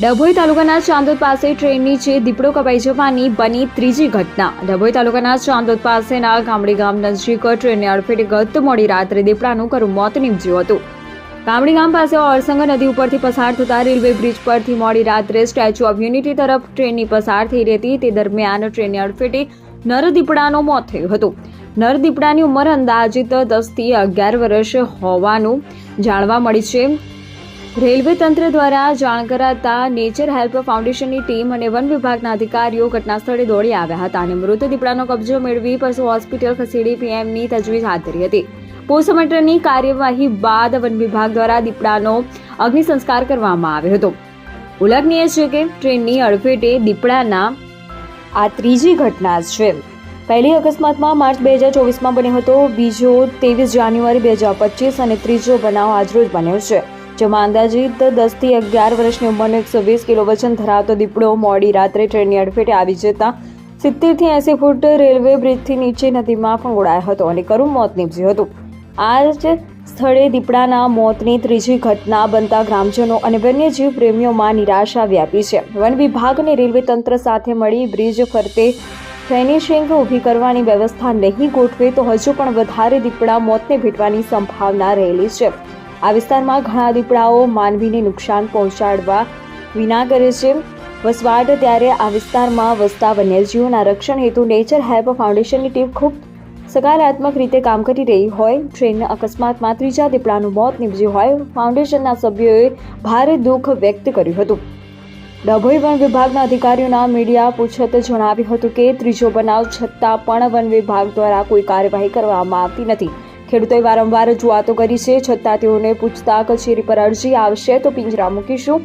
ડભોઈ તાલુકાના ચાંદોદ પાસે ટ્રેન નીચે દીપડો કપાઈ જવાની બની ત્રીજી ઘટના. ડભોઈ તાલુકાના ચાંદોદ પાસેના ગામડી ગામ નજીક ટ્રેનને અડફેટે ગત મોડી રાત્રે દીપડાનું કરું મોત નીપજ્યું હતું. ગામડી ગામ પાસે ઓરસંગ નદી ઉપરથી પસાર થતા રેલવે બ્રિજ પરથી મોડી રાત્રે સ્ટેચ્યુ ઓફ યુનિટી તરફ ટ્રેનની પસાર થઈ રહી હતી તે દરમિયાન ટ્રેનને અડફેટે નર દીપડાનો મોત થયું હતું. નર દીપડાની ઉંમર અંદાજિત દસથી અગિયાર વર્ષ હોવાનું જાણવા મળી છે. રેલવે તંત્ર દ્વારા જાણ કરાતા નેચર હેલ્પ ફાઉન્ડેશનની ટીમ અને વન વિભાગના અધિકારીઓ ઘટના સ્થળે દોડી આવ્યા હતા અને મૃત દીપડાનો કબજો મેળવી પશુ હોસ્પિટલ ખસેડી પીએમની તજવીજ હાથ ધરી હતી. પોસ્ટમોર્ટમની કાર્યવાહી બાદ વન વિભાગ દ્વારા દીપડાનો અગ્નિ સંસ્કાર કરવામાં આવ્યો હતો. ઉલ્લેખનીય છે કે ટ્રેનની અડફેટે દીપડાના આ ત્રીજી ઘટના છે. પહેલી અકસ્માતમાં માર્ચ બે હજાર ચોવીસમાં બન્યો હતો. બીજો ત્રેવીસ જાન્યુઆરી બે હજાર પચીસ અને ત્રીજો બનાવ આજરોજ બન્યો છે. જેમાં અંદાજિત દસથી અગિયાર વર્ષની ઉંમરનો એકસો વીસ કિલો વજન ધરાવતો દીપડો મોડી રાત્રે ટ્રેનની અડફેટે આવી જતા સિત્તેરથી એંસી ફૂટ રેલવે બ્રિજથી નીચે નદીમાં પણ ઉડાયો હતો અને કરું મોત નીપજ્યું હતું. આ જ સ્થળે દીપડાના મોતની ત્રીજી ઘટના બનતા ગ્રામજનો અને વન્યજીવ પ્રેમીઓમાં નિરાશા વ્યાપી છે. વન વિભાગ અને રેલવે તંત્ર સાથે મળી બ્રિજ ફરતે ફેનિશિંગ ઊભી કરવાની વ્યવસ્થા નહીં ગોઠવે તો હજુ પણ વધારે દીપડા મોતને ભેટવાની સંભાવના રહેલી છે. આ વિસ્તારમાં ઘણા દીપડાઓ માનવીને નુકસાન પહોંચાડવા વિના કરે છે. વસવાટ ત્યારે આ વિસ્તારમાં વસતા વન્યજીવોના રક્ષણ હેતુ નેચર હેલ્પ ફાઉન્ડેશનની ટીમ ખૂબ સકારાત્મક રીતે કામ કરી રહી હોય. ટ્રેન અકસ્માતમાં ત્રીજા દીપડાનું મોત નીપજ્યું હોય. ફાઉન્ડેશનના સભ્યોએ ભારે દુઃખ વ્યક્ત કર્યું હતું. ડભોઈ વન વિભાગના અધિકારીઓના મીડિયા પૂછત જણાવ્યું હતું કે ત્રીજો બનાવ છતાં પણ વન વિભાગ દ્વારા કોઈ કાર્યવાહી કરવામાં આવતી નથી. ખેડૂતોએ વારંવાર રજૂઆતો કરી છે, છતાં તેઓને પૂછતા કચેરી પર અરજી આવશે તો પિંજરા મૂકીશું.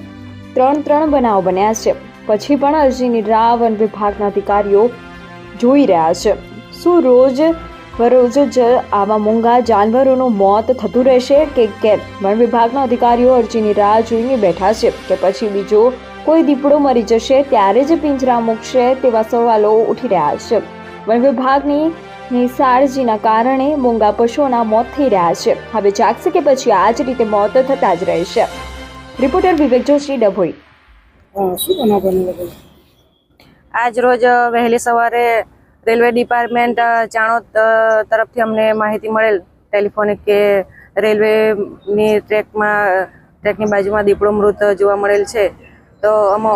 ત્રણ ત્રણ બનાવ બન્યા છે. પછી પણ અરજીની રાહ વન વિભાગના અધિકારીઓ જોઈ રહ્યા છે. શું રોજ બરોજ જ આવા મૂંગા જાનવરોનું મોત થતું રહેશે કે કેમ? વન વિભાગના અધિકારીઓ અરજીની રાહ જોઈને બેઠા છે કે પછી બીજો કોઈ દીપડો મરી જશે ત્યારે જ પિંજરા મૂકશે તેવા સવાલો ઉઠી રહ્યા છે. વન વિભાગની નિસાળજીના કારણે મૂંગા પશુઓના મોત થઈ રહ્યા છે. હવે જાગશે કે પછી આ જ રીતે મોત થતા જ રહેશે. રિપોર્ટર વિવેક જોશી ડભોઈ. આજ રોજ વહેલી સવારે રેલવે ડિપાર્ટમેન્ટ ચાણોદ તરફથી અમને માહિતી મળેલ ટેલિફોનિક કે રેલવેની ટ્રેકમાં ટ્રેકની બાજુમાં દીપડો મૃત જોવા મળેલ છે. તો અમો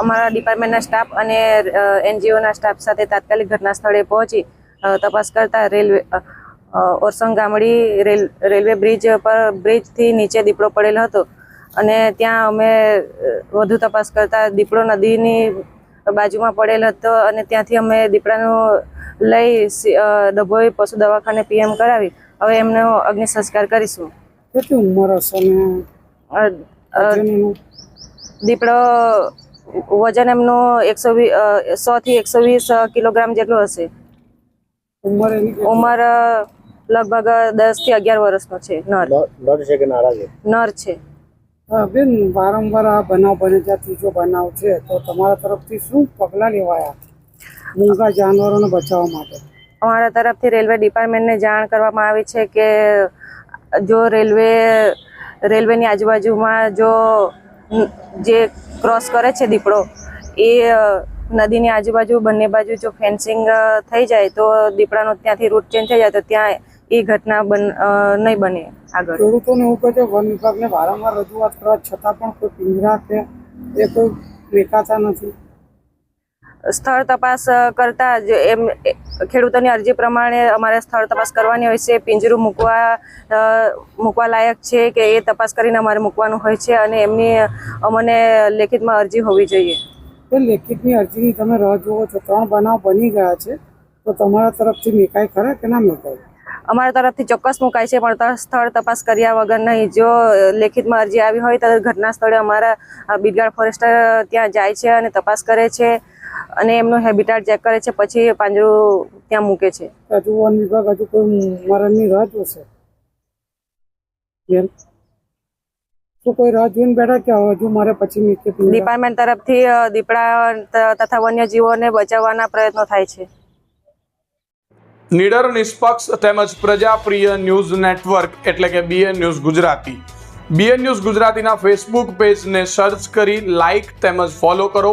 અમારા ડિપાર્ટમેન્ટના સ્ટાફ અને એનજીઓના સ્ટાફ સાથે તાત્કાલિક ઘટના સ્થળે પહોંચી તપાસ કરતા railway Orsang Gamdi rail railway bridge પર બ્રિજથી નીચે દીપડો પડેલો હતો. અને ત્યાં અમે વધુ તપાસ કરતા દીપડો નદીની બાજુમાં પડેલ હતો અને ત્યાંથી અમે દીપડાનું લઈ ડભોઈ પશુ દવાખાને પીએમ કરાવી. હવે એમનો અગ્નિ સંસ્કાર કરીશું. કેટલી ઉંમર હશે દીપડો વજન એમનું એકસો વીસ સો થી એકસો વીસ કિલોગ્રામ જેટલું હશે. ઉંમર લગભગ દસથી અગિયાર વર્ષનો છે નર. નર છે કે નારા છે? નર છે. હા, બેન વારંવાર આ બનાવ બને ત્યાં ત્રીજો બનાવ છે તો તમારા તરફથી શું પગલાં લેવાયા? મૂંગા જાનવરોને બચાવવા માટે. અમારા તરફથી રેલવે ડિપાર્ટમેન્ટને જાણ કરવામાં આવી છે કે જો રેલવે રેલવેની આજુબાજુમાં જો જે ક્રોસ કરે છે દીપડો, એ નદીની આજુબાજુ બંને બાજુ જો ફેન્સિંગ થઈ જાય તો દીપડાનો ત્યાંથી રૂટ ચેન્જ થઈ જાય તો ત્યાં એ ઘટના બન નહીં બને આગળ. ખેડૂતોને એવું કહે છે, વન વિભાગને વારંવાર રજૂઆત કરવા છતાં પણ કોઈ પિંજરા કે એ કોઈ દેખાતા નથી. સ્થળ તપાસ કરતા જ એમ ખેડૂતોની અરજી પ્રમાણે અમારે સ્થળ તપાસ કરવાની હોય છે. પિંજરું મૂકવા મૂકવા લાયક છે કે એ તપાસ કરીને અમારે મૂકવાનું હોય છે અને એમની અમને લેખિતમાં અરજી હોવી જોઈએ. એ લેખિતની અરજીની તમે રાહ જુઓ છો ત્રણ બનાવ બની ગયા છે. તો તમારા તરફથી મેકાય ખરા કે ના મેકાય? અમારા તરફથી ચોક્કસ મુકાય છે પણ સ્થળ તપાસ કર્યા વગર નહીં. જો લેખિતમાં અરજી આવી હોય તો ઘટના સ્થળે અમારા બિદગાડ ફોરેસ્ટર ત્યાં જાય છે અને તપાસ કરે છે. અને એમનો હેબિટાટ ચેક કરે છે પછી પાંજરું ત્યાં મૂકે છે. હજુ વન વિભાગ હજુ કોઈ મરણની રાહ જોશે? શું કોઈ રાહ જોઈને બેઠા કે હજુ મારે પછી નીચે ડિપાર્ટમેન્ટ તરફથી દીપડા તથા વન્યજીવોને બચાવવાના પ્રયત્નો થાય છે. નીડર નિષ્પક્ષ તેમજ પ્રજાપ્રિય ન્યૂઝ નેટવર્ક એટલે કે BN news Gujarati. BN news ગુજરાતીના ફેસબુક પેજને સર્ચ કરી લાઇક તેમજ ફોલો કરો.